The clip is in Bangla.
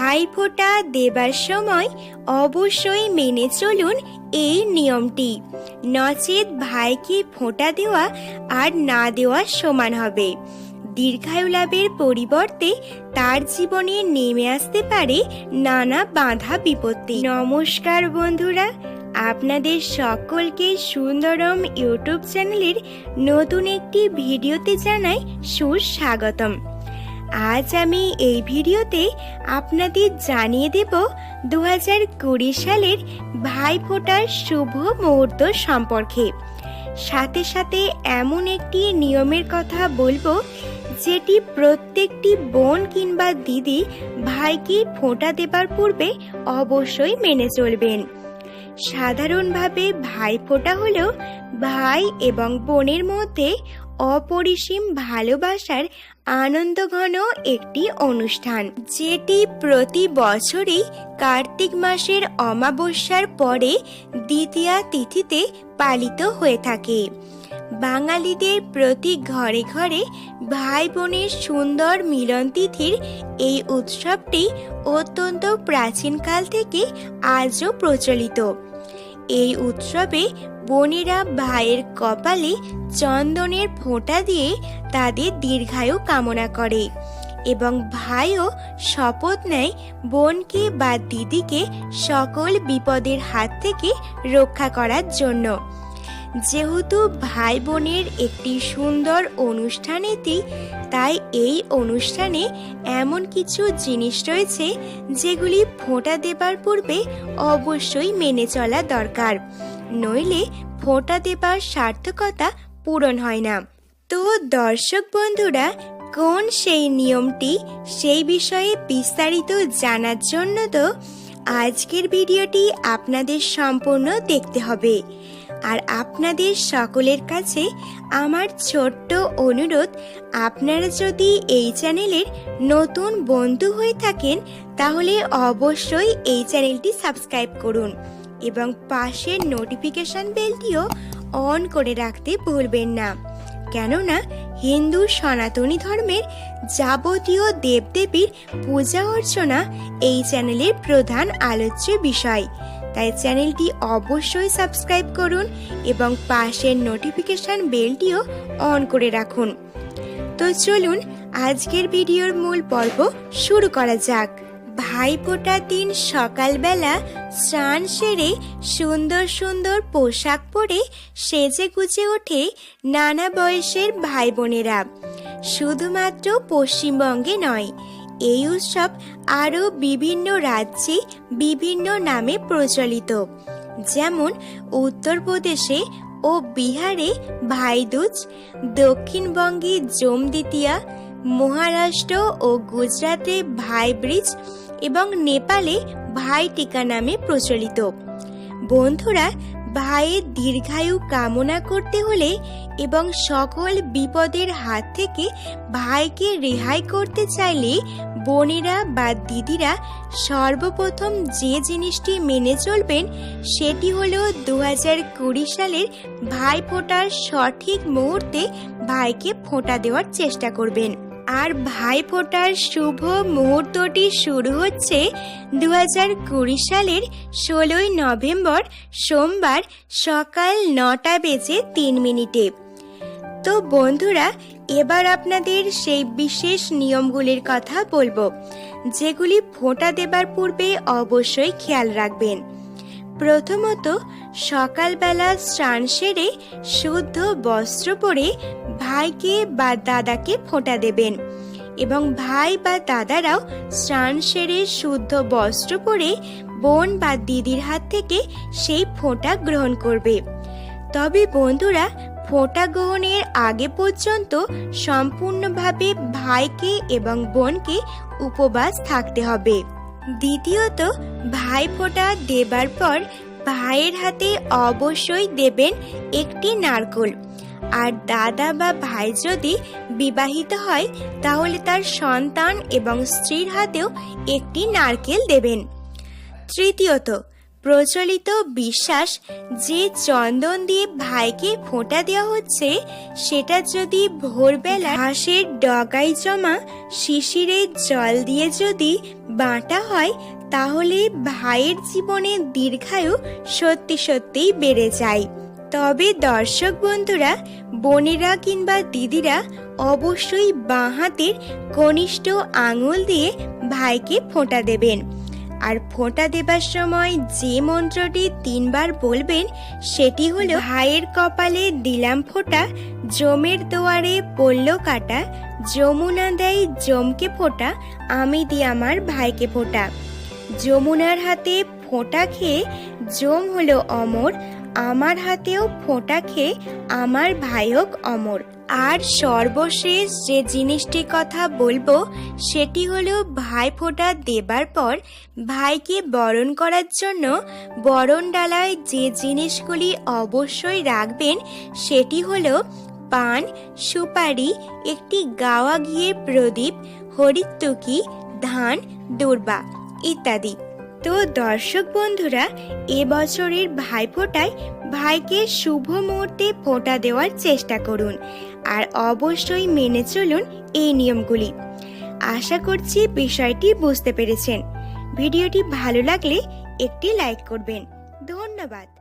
ভাই ফোঁটা দেবার সময় অবশ্যই মেনে চলুন এই নিয়মটি। নচেত ভাইকে ফোঁটা দেওয়া আর না দেওয়া সমান হবে। দীর্ঘায়ু লাভের পরিবর্তে তার জীবনে নেমে আসতে পারে নানা বাধা বিপত্তি। নমস্কার বন্ধুরা, আপনাদের সকলকে সুন্দরম ইউটিউব চ্যানেলের নতুন একটি ভিডিওতে জানাই সুস্বাগতম। আজ আমি এই ভিডিওতে আপনাদের জানিয়ে দেব দু হাজার কুড়ি সালের ভাইফোঁটার শুভ মুহূর্ত সম্পর্কে। সাথে সাথে এমন একটি নিয়মের কথা বলব, যেটি প্রত্যেকটি বোন কিংবা দিদি ভাইকে ফোঁটা দেবার পূর্বে অবশ্যই মেনে চলবেন। সাধারণভাবে ভাইফোঁটা হলো ভাই এবং বোনের মধ্যে অপরিসীম ভালোবাসার আনন্দঘন একটি অনুষ্ঠান, যেটি প্রতি বছরই কার্তিক মাসের অমাবস্যার পরে দ্বিতীয়া তিথিতে পালিত হয়ে থাকে। বাঙালিদের প্রতি ঘরে ঘরে ভাই বোনের সুন্দর মিলন তিথির এই উৎসবটি অত্যন্ত প্রাচীনকাল থেকে আজও প্রচলিত। এই উৎসবে বোনেরা ভাইয়ের কপালে চন্দনের ফোঁটা দিয়ে তাদের দীর্ঘায়ু কামনা করে এবং ভাইও শপথ নেয় বোনকে বা দিদিকে সকল বিপদের হাত থেকে রক্ষা করার জন্য। যেহেতু ভাই বোনের একটি সুন্দর অনুষ্ঠান এটি, তাই এই অনুষ্ঠানে এমন কিছু জিনিস রয়েছে যেগুলি ফোঁটা দেবার পূর্বে অবশ্যই মেনে চলা দরকার। নইলে ফোঁটা দেবার সার্থকতা পূরণ হয় না। তো দর্শক বন্ধুরা, কোন সেই নিয়মটি সেই বিষয়ে বিস্তারিত জানার জন্য তো আজকের ভিডিওটি আপনাদের সম্পূর্ণ দেখতে হবে। আর আপনাদের সকলের কাছে আমার ছোট্ট অনুরোধ, আপনারা যদি এই চ্যানেলের নতুন বন্ধু হয়ে থাকেন, তাহলে অবশ্যই এই চ্যানেলটি সাবস্ক্রাইব করুন। এবং পাশের নোটিফিকেশন বেলটিও অন করে রাখতে ভুলবেন না। কেননা, হিন্দু সনাতনী ধর্মের যাবতীয় দেবদেবীর পূজা অর্চনা এই চ্যানেলের প্রধান আলোচ্য বিষয়। তাই চ্যানেলটি অবশ্যই সাবস্ক্রাইব করুন এবং পাশের নোটিফিকেশন বেলটিও অন করে রাখুন। তো চলুন, আজকের ভিডিওর মূল পর্ব শুরু করা যাক। ভাইফোঁটার দিন সকালবেলা স্নান সেরে সুন্দর সুন্দর পোশাক পরে সেজে গুজে ওঠে নানা বয়সের ভাই বোনেরা। শুধুমাত্র পশ্চিমবঙ্গে নয়, এই উৎসব আরও বিভিন্ন রাজ্যে বিভিন্ন নামে প্রচলিত। যেমন উত্তরপ্রদেশে ও বিহারে ভাইদুজ, দক্ষিণবঙ্গে জম দ্বিতীয়া মহারাষ্ট্র ও গুজরাটে ভাই ব্রিজ এবং নেপালে ভাই টিকা নামে প্রচলিত। বন্ধুরা, ভাইয়ের দীর্ঘায়ু কামনা করতে হলে এবং সকল বিপদের হাত থেকে ভাইকে রেহাই করতে চাইলে বোনেরা বা দিদিরা সর্বপ্রথম যে জিনিসটি মেনে চলবেন সেটি হল দু হাজার কুড়ি সালের ভাই ফোটার সঠিক মুহূর্তে ভাইকে ফোঁটা দেওয়ার চেষ্টা করবেন। আর ভাই ফোটার শুভ মুহূর্তটি শুরু হচ্ছে দু হাজার কুড়ি সালের ষোলোই নভেম্বর সোমবার সকাল নটা বেজে তিন মিনিটে। তো বন্ধুরা, এবার আপনাদের সেই বিশেষ নিয়মগুলির কথা বলব, যেগুলি ফোঁটা দেবার পূর্বে অবশ্যই খেয়াল রাখবেন। প্রথমত সকালবেলা স্নান সেরে শুদ্ধ বস্ত্র পরে ভাইকে বা দাদাকে ফোঁটা দেবেন এবং ভাই বা দাদারাও স্নান সেরে শুদ্ধ বস্ত্র পরে বোন বা দিদির হাত থেকে সেই ফোঁটা গ্রহণ করবে। তবে বন্ধুরা, ফোঁটা গ্রহণের আগে পর্যন্ত সম্পূর্ণভাবে ভাইকে এবং বোনকে উপবাস থাকতে হবে। দ্বিতীয়ত ভাই ফোঁটা দেবার পর ভাইয়ের হাতে অবশ্যই দেবেন একটি নারকোল। আর দাদা বা ভাই যদি বিবাহিত হয়, তাহলে তার সন্তান এবং স্ত্রীর হাতেও একটি নারকেল দেবেন। তৃতীয়ত প্রচলিত বিশ্বাস যে চন্দন দিয়ে ভাইকে ফোঁটা দেওয়া হচ্ছে, সেটা যদি ভোরবেলা ঘাসের ডগায় জমা শিশিরের জল দিয়ে যদি বাঁটা হয়, তাহলে ভাইয়ের জীবনে দীর্ঘায়ু সত্যি সত্যিই বেড়ে যায়। তবে দর্শক বন্ধুরা, বোনেরা কিংবা দিদিরা অবশ্যই বাঁ হাতের কনিষ্ঠ আঙুল দিয়ে ভাইকে ফোঁটা দেবেন। আর ফোঁটা দেবার সময় যে মন্ত্রটি তিনবার বলবেন, সেটি হলো, ভাইয়ের কপালে দিলাম ফোঁটা, জমের দোয়ারে পড়ল কাটা, যমুনা দেয় জমকে ফোঁটা, আমি দিই আমার ভাইকে ফোঁটা। যমুনার হাতে ফোঁটা খেয়ে জম হলো অমর, আমার হাতেও ফোঁটা খেয়ে আমার ভাই হোক অমর। আর সর্বশেষ যে জিনিসটির কথা বলব, সেটি হলো ভাই ফোঁটা দেবার পর ভাইকে বরণ করার জন্য বরণ ডালায় যে জিনিসগুলি অবশ্যই রাখবেন, সেটি হলো পান, সুপারি, একটি গাওয়া ঘিয়ের প্রদীপ হরিত্তুকি ধান, দুর্বা ইত্যাদি। তো দর্শক বন্ধুরা এবছরের ভাইফোঁটায় ভাইকে শুভ মুহূর্তে ফোঁটা দেওয়ার চেষ্টা করুন আর অবশ্যই মেনে চলুন এই নিয়মগুলি। আশা করছি বিষয়টি বুঝতে পেরেছেন। ভিডিওটি ভালো লাগলে একটি লাইক করবেন। ধন্যবাদ।